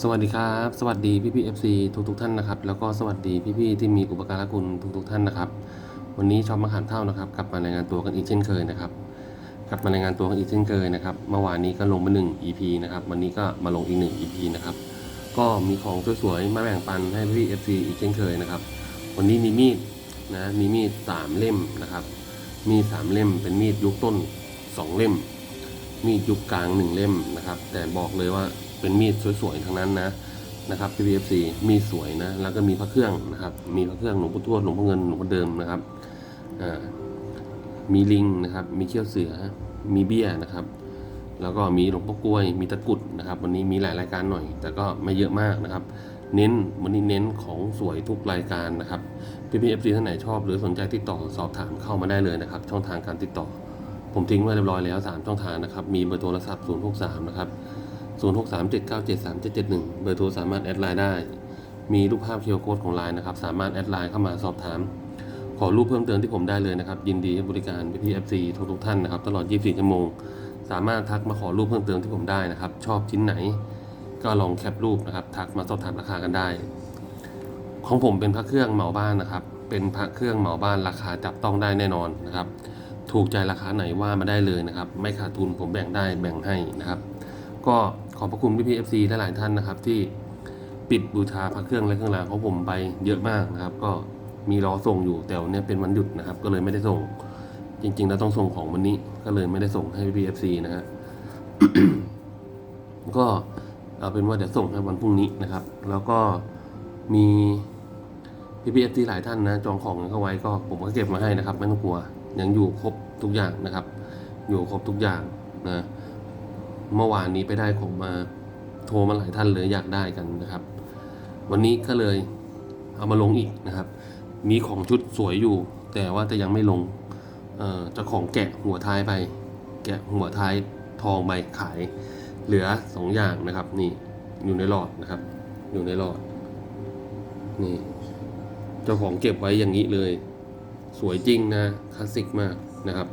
สวัสดีครับ สวัสดีพี่พี่เอฟซีทุกทุกท่านนะครับ แล้วก็สวัสดีพี่พี่ที่มีอุปการะคุณทุกทุกท่านนะครับ วันนี้ชอบมะขามเท่านะครับ กลับมารายงานตัวกันอีกเช่นเคยนะครับ กลับมารายงานตัวกันอีกเช่นเคยนะครับ เมื่อวานนี้ก็ลงมาหนึ่ง EP นะครับ วันนี้ก็มาลงอีกหนึ่ง EP นะครับ ก็มีของสวยๆ มาแบ่งปันให้พี่เอฟซีอีกเช่นเคยนะครับ วันนี้มีมีดนะ มีมีดสามเล่มนะครับ มีสามเล่ม เป็นมีดยุคต้นสองเล่ม มีดยุคกลางหนึ่งเล่มนะครับ แต่บอกเลยว่า เป็นมีดสวยๆทั้งนั้นนะนะครับ PPFC มีดสวยนะแล้วก็มีพระเครื่องนะครับ มีพระเครื่องหลวงพ่อทวดหลวงพ่อเงินหลวงพ่อเดิมนะครับมีลิงนะครับ มีเขี้ยวเสือ มีเบี้ยนะครับ แล้วก็มีหลวงพ่อกล้วย มีตะกุดนะครับ วันนี้มีหลายรายการหน่อย แต่ก็ไม่เยอะมากนะครับ เน้นวันนี้เน้นของสวยทุกรายการนะครับ PPFC ท่านไหนชอบ หรือสนใจติดต่อสอบถามเข้ามาได้เลยนะครับ ช่องทางการติดต่อ ผมทิ้งไว้เรียบร้อยแล้ว 3 ช่องทางนะครับ มีเบอร์โทรศัพท์063นะครับ 0637973771 เบอร์โทรสามารถแอดไลน์ได้ มีรูปภาพเคียร์โค้ดของไลน์นะครับ สามารถแอดไลน์เข้ามาสอบถาม ขอรูปเพิ่มเติมที่ผมได้เลยนะครับ ยินดีให้บริการพี่ๆ FC ทุกทุกๆท่านนะครับ ตลอด 24 ชั่วโมง สามารถทักมาขอรูปเพิ่มเติมที่ผมได้นะครับ ชอบชิ้นไหน ก็ลองแคปรูปนะครับ ทักมาสอบถามราคากันได้ ของผมเป็นพระเครื่องเหมาบ้านนะครับ เป็นพระเครื่องเหมาบ้านราคาจับต้องได้แน่นอนนะครับ ถูกใจราคาไหนว่ามาได้เลยนะครับ ไม่ขาดทุนผมแบ่งได้แบ่งให้นะครับ ก็ขอบพระคุณพี่พีเอฟซีหลายท่านนะครับ ที่ปิดบูชาพระเครื่องและเครื่องรางของผมไปเยอะมากนะครับ ก็มีรอส่งอยู่แต่วันนี้เป็นวันหยุดนะครับ ก็เลยไม่ได้ส่ง จริงๆแล้วต้องส่งของวันนี้ก็เลยไม่ได้ส่งให้พี่พีเอฟซีนะฮะก็เอาเป็นว่าเดี๋ยวส่งให้วันพรุ่งนี้นะครับ แล้วก็มีพี่พีเอฟซีหลายท่านนะ จองของเข้าไว้ก็ผมก็เก็บมาให้นะครับ ไม่ต้องกลัวยังอยู่ครบทุกอย่างนะครับ อยู่ครบทุกอย่างนะ เมื่อวานนี้ไปได้ของมาโทรมาหลายท่านเลยอยากได้กันนะครับ วันนี้ก็เลยเอามาลงอีกนะครับ มีของชุดสวยอยู่ แต่ว่าจะยังไม่ลงเอ่อจะของแกะหัวท้ายไป แกะหัวท้ายทองไปขายเหลือสองอย่างนะครับ นี่อยู่ในหลอดนะครับ อยู่ในหลอด นี่เจ้าของเก็บไว้อย่างนี้เลย สวยจริงนะคลาสสิกมากนะครับ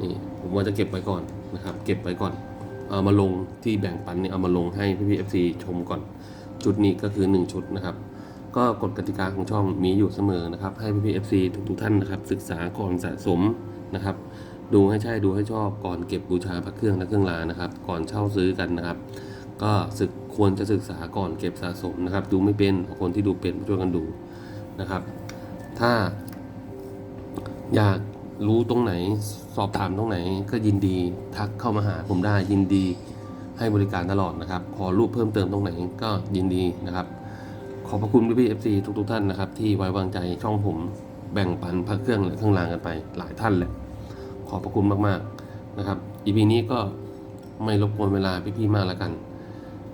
นี่ผมว่าจะเก็บไว้ก่อนนะครับ เก็บไว้ก่อน เอามาลงที่แบ่งปันเนี่ยเอามาลงให้พี่พีเอฟซีชมก่อน ชุดนี้ก็คือ 1 ชุดนะครับ ก็กฎกติกาของช่องมีอยู่เสมอนะครับ ให้พี่พีเอฟซีทุกๆท่านนะครับ ศึกษาก่อนสะสมนะครับ ดูให้ใช่ดูให้ชอบก่อนเก็บบูชาพระเครื่องและเครื่องรางนะครับ ก่อนเช่าซื้อกันนะครับ ก็ศึกควรจะศึกษาก่อนเก็บสะสมนะครับ ดูไม่เป็นคนที่ดูเป็นช่วยกันดูนะครับ ถ้าอยาก รู้ตรงไหนสอบถามตรงไหนก็ยินดีทักเข้ามาหาผมได้ยินดีให้บริการตลอดนะครับขอรูปเพิ่มเติมตรงไหนก็ยินดีนะครับ ขอบพระคุณพี่พีเอฟซีทุกๆท่านนะครับ ที่ไว้วางใจช่องผมแบ่งปันพระเครื่องและเครื่องรางกันไปหลายท่านแหละขอบพระคุณมากๆนะครับอีพีนี้ก็ไม่รบกวนเวลาพี่ๆมากแล้วกัน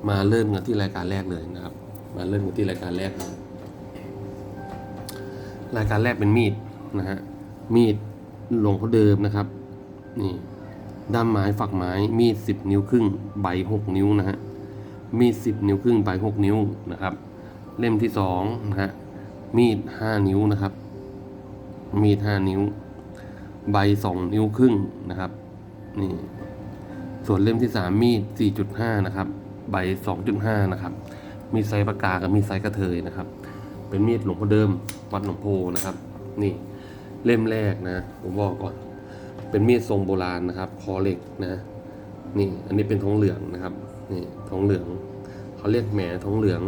มาเริ่มกันที่รายการแรกเลยนะครับ มาเริ่มกันที่รายการแรก รายการแรกเป็นมีดนะฮะมีด หลวงพ่อเดิมนะครับ นี่ด้ามไม้ฝักไม้มีดสิบนิ้วครึ่งใบหกนิ้วนะฮะมีดสิบนิ้วครึ่งใบหกนิ้วนะครับ เล่มที่สองนะฮะมีดห้านิ้วนะครับ มีดห้านิ้ว ใบสองนิ้วครึ่งนะครับ นี่ ส่วนเล่มที่สามมีดสี่จุดห้านะครับ ใบสองจุดห้านะครับ มีไซส์ปากกากับมีไซส์กระเทยนะครับ เป็นมีดหลวงพ่อเดิมวัดหนองโพนะครับ นี่ เล่มแรกนะ ผมบอกก่อน เป็นมีดทรงโบราณนะครับ คอเหล็กนะ นี่ อันนี้เป็นทองเหลืองนะครับ นี่ทองเหลือง เขาเรียกแหมทองเหลือง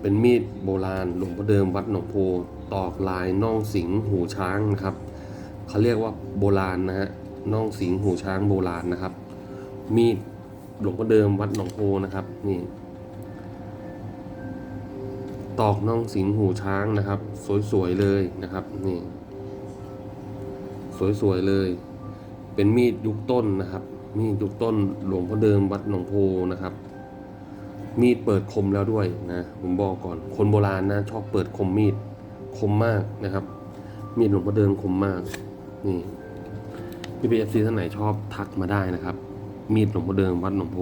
เป็นมีดโบราณหลวงพ่อเดิมวัดหนองโพตอกลายน่องสิงหูช้างนะครับ เขาเรียกว่าโบราณนะฮะน่องสิงหูช้างโบราณนะครับ มีดหลวงพ่อเดิมวัดหนองโพนะครับ นี่ตอกน่องสิงหูช้างนะครับ สวยๆเลยนะครับ นี่ สวยๆเลย เป็นมีดยุคต้นนะครับ มีดยุคต้นหลวงพ่อเดิมวัดหนองโพนะครับ มีดเปิดคมแล้วด้วยนะผมบอกก่อน คนโบราณนะชอบเปิดคมมีดคมมากนะครับ มีดหลวงพ่อเดิมคมมาก นี่พี่พีเอฟซีท่านไหนชอบทักมาได้นะครับ มีดหลวงพ่อเดิมวัดหนองโพ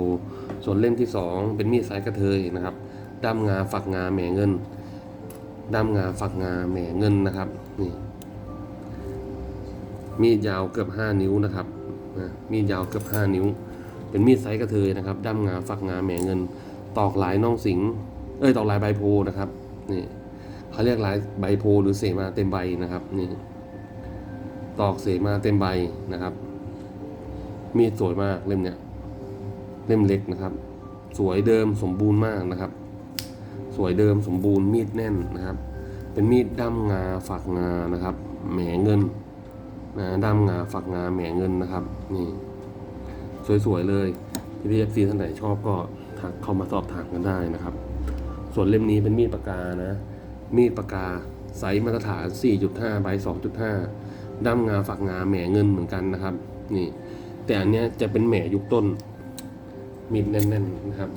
ส่วนเล่มที่สองเป็นมีดสายกระเทยนะครับด้ามงาฝักงาแหมเงินด้ามงาฝักงาแหมเงินนะครับ นี่ มีดยาวเกือบห้านิ้วนะครับนะมีดยาวเกือบห้านิ้ว เป็นมีดไซส์กระเทยนะครับด้ามงาฝักงาแหมเงิน ตอกลายน่องสิง เอ้ยตอกลายใบโพนะครับนี่เขาเรียกลายใบโพหรือเสมาเต็มใบนะครับนี่ตอกเสมาเต็มใบนะครับ มีดสวยมากเล่มเนี้ยเล่มเล็กนะครับ สวยเดิมสมบูรณ์มากนะครับ สวยเดิมสมบูรณ์มีดแน่นนะครับ เป็นมีดด้ามงาฝักงานะครับ แหมเงิน นะด้ามงาฝักงาแหมเงินนะครับ นี่ สวยๆเลยพี่พีเอฟซีท่านไหนชอบก็ทักเข้ามาสอบถามกันได้นะครับ ส่วนเล่มนี้เป็นมีดปากกานะ มีดปากกาไซส์มาตรฐาน 4.5ใบ2.5ด้ามงาฝักงาแหมเงินเหมือนกันนะครับ นี่ แต่อันเนี้ยจะเป็นแหมยุคต้น มีดแน่นๆนะครับ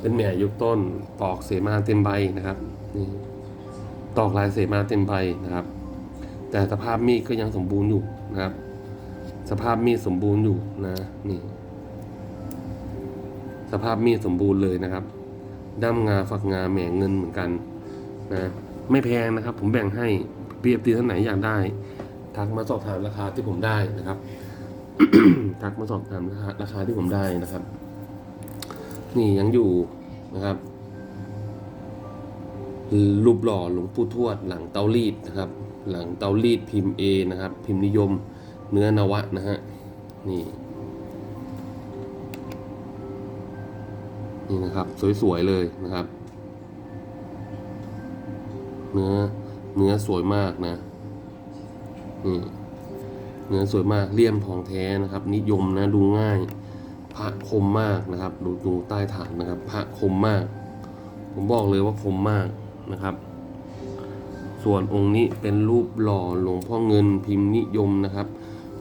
เป็นแหมยุคต้นตอกเสมาเต็มใบนะครับ นี่ตอกลายเสมาเต็มใบนะครับ แต่สภาพมีดก็ยังสมบูรณ์อยู่นะครับ สภาพมีดสมบูรณ์อยู่นะนี่ สภาพมีดสมบูรณ์เลยนะครับด้ามงาฝักงาแหมเงินเหมือนกันนะไม่แพงนะครับ ผมแบ่งให้พีเอฟตีท่านไหนอยากได้ทักมาสอบถามราคาที่ผมได้นะครับทักมาสอบถามราคาราคาที่ผมได้นะครับ นี่ยังอยู่นะครับ รูปหล่อหลวงปู่ทวด หลังเตารีดนะครับ หลังเตารีดพิมพ์ A นะครับ พิมพ์นิยมเนื้อนวะนะฮะนี่นี่นะครับสวยๆเลยนะครับ เนื้อเนื้อสวยมากนะนี่เนื้อสวยมากเลี่ยมทองแท้นะครับ นิยมนะดูง่าย พระคมมากนะครับ ดูดูใต้ฐานนะครับ พระคมมาก ผมบอกเลยว่าคมมาก นะครับ ส่วนองค์นี้เป็นรูปหล่อหลวงพ่อเงินพิมพ์นิยมนะครับ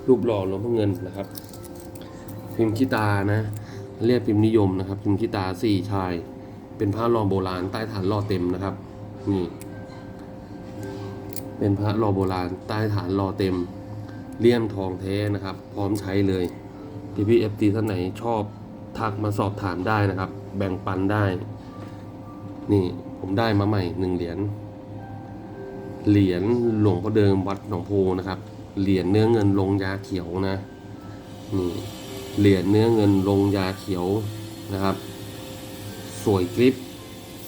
รูปหล่อหลวงพ่อเงินนะครับ พิมพ์ขี้ตานะ เรียกพิมพ์นิยมนะครับ พิมพ์ขี้ตาสี่ชาย เป็นพระหล่อโบราณใต้ฐานหล่อเต็มนะครับ นี่ เป็นพระหล่อโบราณใต้ฐานหล่อเต็มเลี่ยมทองแท้นะครับ พร้อมใช้เลยพี่พี่เอฟตีท่านไหนชอบทักมาสอบถามได้นะครับ แบ่งปันได้ นี่ ผมได้มาใหม่หนึ่งเหรียญ เหรียญหลวงพ่อเดิมวัดหนองโพนะครับ เหรียญเนื้อเงินลงยาเขียวนะ นี่ เหรียญเนื้อเงินลงยาเขียวนะครับ สวยกริป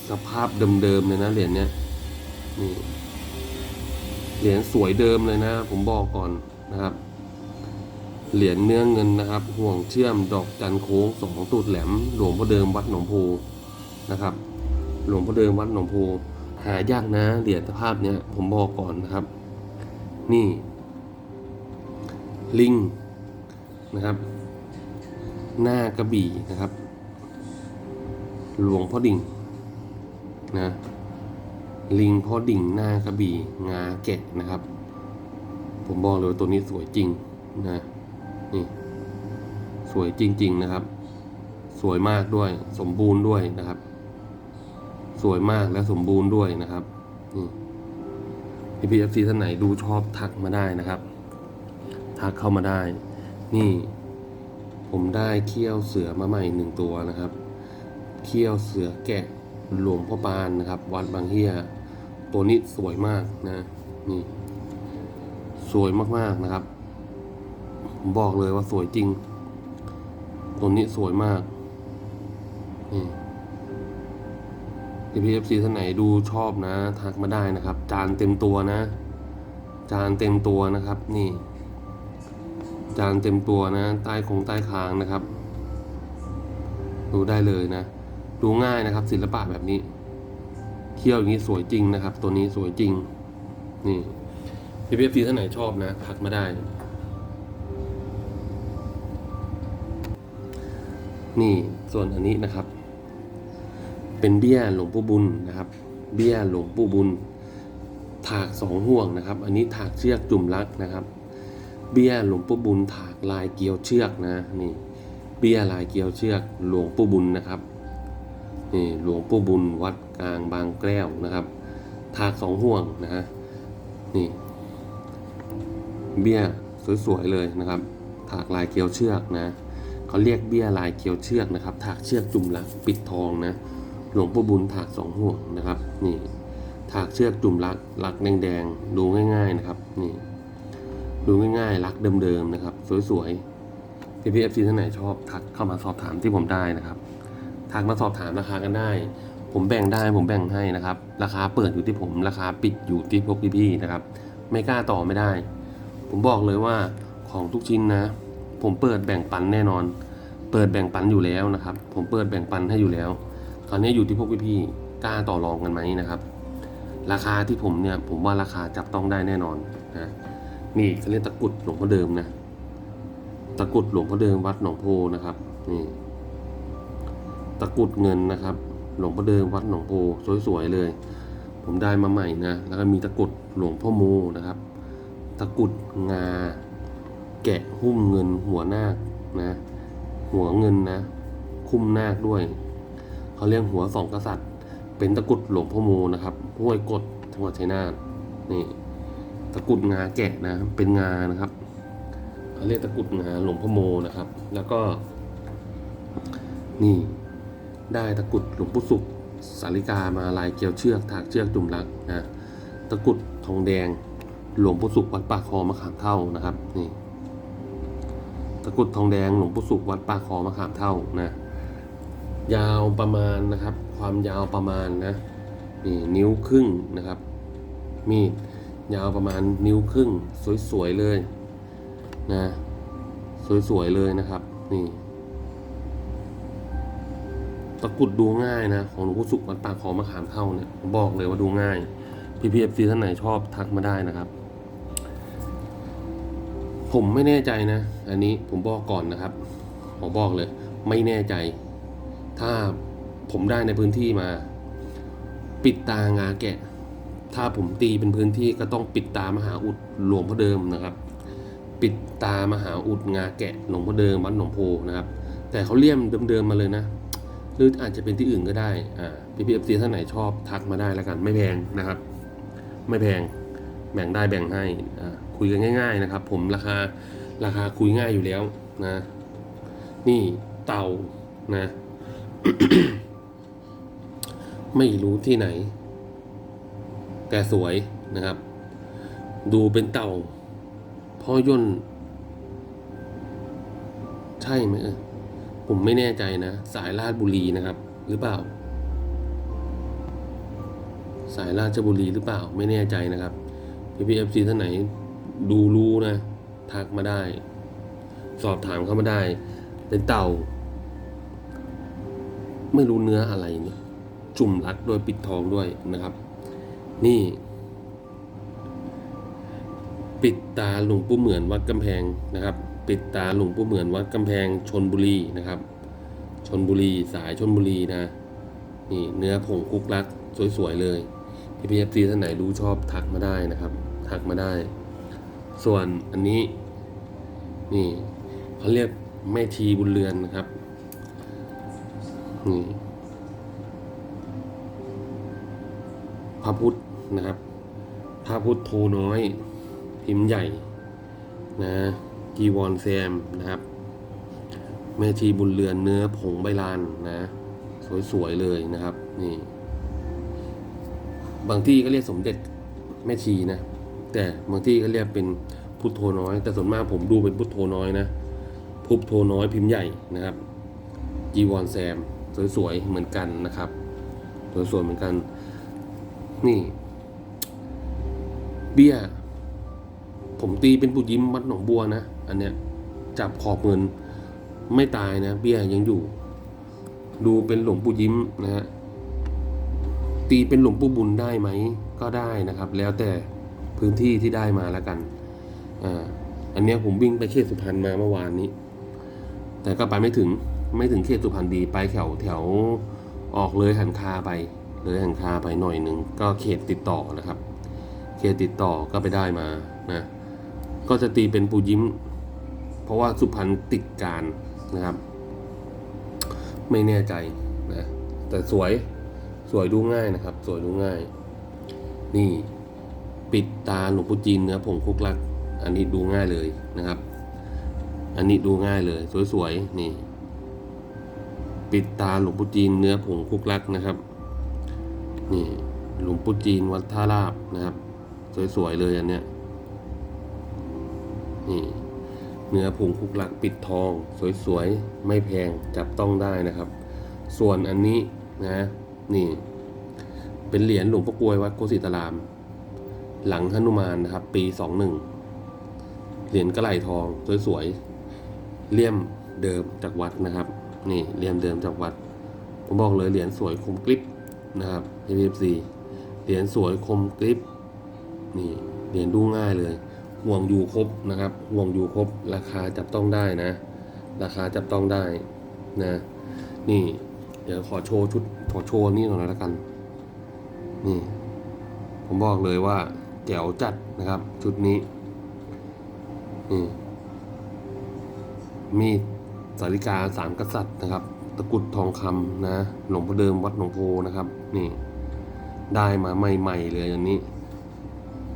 สภาพเดิมๆเลยนะเหรียญเนี้ย นี่ เหรียญสวยเดิมเลยนะ ผมบอกก่อนนะครับ เหรียญเนื้อเงินนะครับ ห่วงเชื่อมดอกจันโค้งสองตูดแหลม หลวงพ่อเดิมวัดหนองโพนะครับ หลวงพ่อเดิมวัดหนองโพหายากนะเหรียญสภาพเนี้ยผมบอกก่อนนะครับ นี่ ลิงนะครับ หน้ากระบี่นะครับ หลวงพ่อดิ่งนะ ลิงพ่อดิ่งหน้ากระบี่งาแกะนะครับ ผมบอกเลยว่าตัวนี้สวยจริงนะนี่ สวยจริง ๆ นะครับ สวยมากด้วย สมบูรณ์ด้วยนะครับ สวยมากและสมบูรณ์ด้วยนะครับนี่พี่พีเอฟซีท่านไหนดูชอบทักมาได้นะครับ ทักเข้ามาได้ นี่ผมได้เขี้ยวเสือมาใหม่หนึ่งตัวนะครับเขี้ยวเสือแกะหลวงพ่อปานนะครับ วัดบางเฮียตัวนี้สวยมากนะ นี่ สวยมากๆนะครับผมบอกเลยว่าสวยจริง ตัวนี้สวยมากนี่ พีเอฟซีท่านไหนดูชอบนะ ทักมาได้นะครับ จานเต็มตัวนะ จานเต็มตัวนะครับ นี่ จานเต็มตัวนะ ใต้คงใต้คางนะครับ ดูได้เลยนะ ดูง่ายนะครับ ศิลปะแบบนี้เขี้ยวอย่างนี้สวยจริงนะครับ ตัวนี้สวยจริง นี่พี่พีเอฟซีท่านไหนชอบนะ ทักมาได้ นี่ส่วนอันนี้นะครับ เป็นเบี้ยหลวงปู่บุญนะครับ เบี้ยหลวงปู่บุญ ถากสองห่วงนะครับ อันนี้ถากเชือกจุ่มรักนะครับ เบี้ยหลวงปู่บุญถากลายเกลียวเชือกนะนี่ เบี้ยลายเกลียวเชือกหลวงปู่บุญนะครับนี่หลวงปู่บุญวัดกลางบางแก้วนะครับ ถากสองห่วงนะฮะนี่ เบี้ยสวยๆเลยนะครับ ถากลายเกลียวเชือกนะเขาเรียกเบี้ยลายเกลียวเชือกนะครับ ถากเชือกจุ่มรักปิดทองนะ หลวงปู่บุญถากสองห่วงนะครับ นี่ถากเชือกจุ่มรักรักแดงๆดูง่ายๆนะครับ นี่ ดูง่ายๆรักเดิมๆนะครับ สวยๆพี่พีเอฟซีท่านไหนชอบทักเข้ามาสอบถามที่ผมได้นะครับทักมาสอบถามราคากันได้ ผมแบ่งได้ผมแบ่งให้นะครับ ราคาเปิดอยู่ที่ผมราคาปิดอยู่ที่พวกพี่ๆนะครับ ไม่กล้าต่อไม่ได้ ผมบอกเลยว่าของทุกชิ้นนะ ผมเปิดแบ่งปันแน่นอน เปิดแบ่งปันอยู่แล้วนะครับ ผมเปิดแบ่งปันให้อยู่แล้ว คราวนี้อยู่ที่พวกพี่ๆกล้าต่อรองกันไหมนะครับ ราคาที่ผมเนี่ยผมว่าราคาจับต้องได้แน่นอนนะนี่เขาเรียกตะกุดหลวงพ่อเดิมนะตะกุดหลวงพ่อเดิมวัดหนองโพนะครับนี่ตะกุดเงินนะครับ หลวงพ่อเดิมวัดหนองโพสวยๆเลย ผมได้มาใหม่นะแล้วก็มีตะกุดหลวงพ่อโมนะครับ ตะกุดงา แกะหุ้มเงินหัวนาคนะ หัวเงินนะ คุ้มนาคด้วย เขาเรียกหัวสองกษัตริย์ เป็นตะกุดหลวงพ่อโมนะครับห้วยกดจังหวัดชัยนาทนี่ตะกุดงาแกะนะเป็นงานะครับเขาเรียกตะกุดงาหลวงพ่อโมนะครับ แล้วก็ นี่ได้ตะกุดหลวงปู่สุขสาริกามาลายเกลียวเชือกถากเชือกจุ่มรักนะตะกุดทองแดง หลวงปู่สุขวัดปากคอมะขามเท่านะครับนี่ตะกุดทองแดงหลวงปู่สุขวัดปากคอมะขามเท่านะ ยาวประมาณนะครับ ความยาวประมาณนะนี่นิ้วครึ่งนะครับ มีดยาวประมาณนิ้วครึ่ง สวยๆเลยนะสวยๆเลยนะครับ นี่ตะกุดดูง่ายนะของหลวงพ่อสุขวัดปากคอมะขามเท่าเนี่ยผมบอกเลยว่าดูง่ายพี่พีเอฟซีท่านไหนชอบทักมาได้นะครับ ผมไม่แน่ใจนะ อันนี้ผมบอกก่อนนะครับ ผมบอกเลย ไม่แน่ใจ ถ้าผมได้ในพื้นที่มา ปิดตางาแกะ ถ้าผมตีเป็นพื้นที่ก็ต้องปิดตามหาอุดหลวงพ่อเดิมนะครับ ปิดตามหาอุดงาแกะหลวงพ่อเดิมวัดหนองโพนะครับ แต่เขาเลี่ยมเดิมๆมาเลยนะหรืออาจจะเป็นที่อื่นก็ได้อ่าพี่พีเอฟซีท่านไหนชอบทักมาได้แล้วกัน ไม่แพงนะครับ ไม่แพงแบ่งได้แบ่งให้อ่าคุยกันง่าย ๆนะครับ ผมราคาราคาคุยง่ายอยู่แล้วนะ นี่เต่านะ ไม่รู้ที่ไหน แต่สวยนะครับ ดูเป็นเต่าพ่อย่น ใช่ไหมเออผมไม่แน่ใจนะ สายราชบุรีนะครับ หรือเปล่า สายราชบุรีหรือเปล่า ไม่แน่ใจนะครับพี่พีเอฟซีท่านไหน ดูรู้นะ ทักมาได้ สอบถามเข้ามาได้ เป็นเต่า ไม่รู้เนื้ออะไรเนี่ย จุ่มรัดโดยปิดทองด้วยนะครับ นี่ ปิดตาหลวงปู่เหมือนวัดกำแพงนะครับ ปิดตาหลวงปู่เหมือนวัดกำแพงชนบุรีนะครับชนบุรีสายชนบุรีนะนี่เนื้อผงคุกลักสวยๆเลยพี่พีเอฟซีท่านไหนรู้ชอบทักมาได้นะครับ ทักมาได้ ส่วนอันนี้นี่เขาเรียกแม่ทีบุญเรือนนะครับ นี่พระพุทธนะครับ พระพุทธโทน้อย พิมพ์ใหญ่นะกีวอนแซมนะครับแม่ทีบุญเรือนเนื้อผงใบลานนะ สวยๆเลยนะครับ นี่ บางที่ก็เรียกสมเด็จแม่ชีนะ แต่บางที่ก็เรียกเป็นพุทโธน้อย แต่ส่วนมากผมดูเป็นพุทโธน้อยนะพุทโธน้อยพิมพ์ใหญ่นะครับจีวอนแซม สวยๆเหมือนกันนะครับสวยๆเหมือนกัน นี่ เบี้ย ผมตีเป็นปุยิ้มวัดหนองบัวนะอันเนี้ยจับขอบเงินไม่ตายนะ เบี้ยยังอยู่ ดูเป็นหลวงปู่ยิ้มนะฮะตีเป็นหลวงปู่บุญได้ไหมก็ได้นะครับ แล้วแต่พื้นที่ที่ได้มาแล้วกันอ่าอันเนี้ยผมวิ่งไปเขตสุพรรณมาเมื่อวานนี้ แต่ก็ไปไม่ถึง ไม่ถึงเขตสุพรรณดีไปแถวแถวออกเลยหันคาไปเลยหันคาไปหน่อยหนึ่งก็เขตติดต่อนะครับ เขตติดต่อก็ไปได้มานะก็จะตีเป็นปูยิ้ม เพราะว่าสุพรรณติดการนะครับ ไม่แน่ใจนะแต่สวยสวยดูง่ายนะครับ สวยดูง่าย นี่ปิดตาหลวงปู่จีนเนื้อผงคุกลัก อันนี้ดูง่ายเลยนะครับ อันนี้ดูง่ายเลย สวยๆนี่ ปิดตาหลวงปู่จีนเนื้อผงคุกลักนะครับ นี่หลวงปู่จีนวัดท่าลาบนะครับ สวยๆเลยอันเนี้ยนี่เนื้อผงคุกลักปิดทอง สวยๆไม่แพงจับต้องได้นะครับ ส่วนอันนี้นะนี่ เป็นเหรียญหลวงพ่อกวยวัดโกสิตาราม หลังหนุมานนะครับ ปีสองหนึ่งเหรียญกระไหลทองสวยๆเลี่ยมเดิมจากวัดนะครับ นี่เลี่ยมเดิมจากวัด ผมบอกเลยเหรียญสวยคมกริบนะครับ PFC เหรียญสวยคมกริบนี่เหรียญดูง่ายเลย ห่วงอยู่ครบนะครับ ห่วงอยู่ครบราคาจับต้องได้นะ ราคาจับต้องได้นะนี่ เดี๋ยวขอโชว์ชุดขอโชว์นี่หน่อยล้วกัน นี่ ผมบอกเลยว่าแจ๋วจัดนะครับ ชุดนี้นี่มีด สาริกาสามกษัตริย์นะครับ ตะกุดทองคำนะหลวงพ่อเดิมวัดหนองโพนะครับ นี่ ได้มาใหม่ๆเลยอันนี้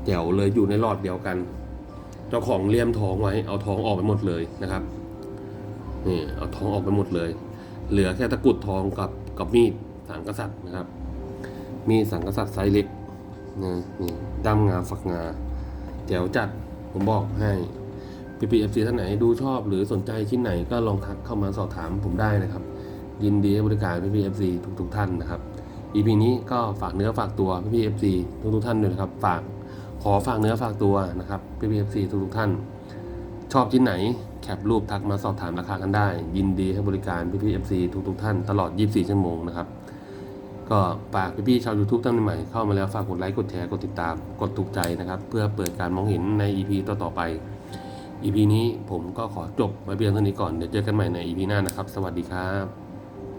แจ๋วเลยอยู่ในหลอดเดียวกัน เจ้าของเลี่ยมทองไว้เอาทองออกไปหมดเลยนะครับนี่เอาทองออกไปหมดเลย เหลือแค่ตะกุดทองกับกับมีดสังกษัตริย์นะครับ มีสังกษัตริย์ไซส์เล็กนะนี่ด้ามงาฝักงาแจ๋วจัดผมบอกให้ พีพีเอฟซีท่านไหนดูชอบหรือสนใจชิ้นไหนก็ลองทักเข้ามาสอบถามผมได้นะครับ ยินดีให้บริการพีพีเอฟซีทุกๆท่านนะครับ EP นี้ก็ฝากเนื้อฝากตัวพีพีเอฟซีทุกๆท่านด้วยนะครับ ฝากขอฝากเนื้อฝากตัวนะครับพีพีเอฟซีทุกๆท่าน ชอบชิ้นไหนแคปรูปทักมาสอบถามราคากันได้ ยินดีให้บริการพี่ๆ FC ทุกๆท่านตลอด 24 ชั่วโมงนะครับก็ฝากพี่ๆชาว YouTube ท่านใหม่เข้ามาแล้วฝากกดไลค์กดแชร์กดติดตาม กดถูกใจนะครับ เพื่อเปิดการมองเห็นใน EP ต่อๆไป EP นี้ผมก็ขอจบไว้เพียงเท่านี้ก่อน เดี๋ยวเจอกันใหม่ใน EP หน้านะครับ สวัสดีครับ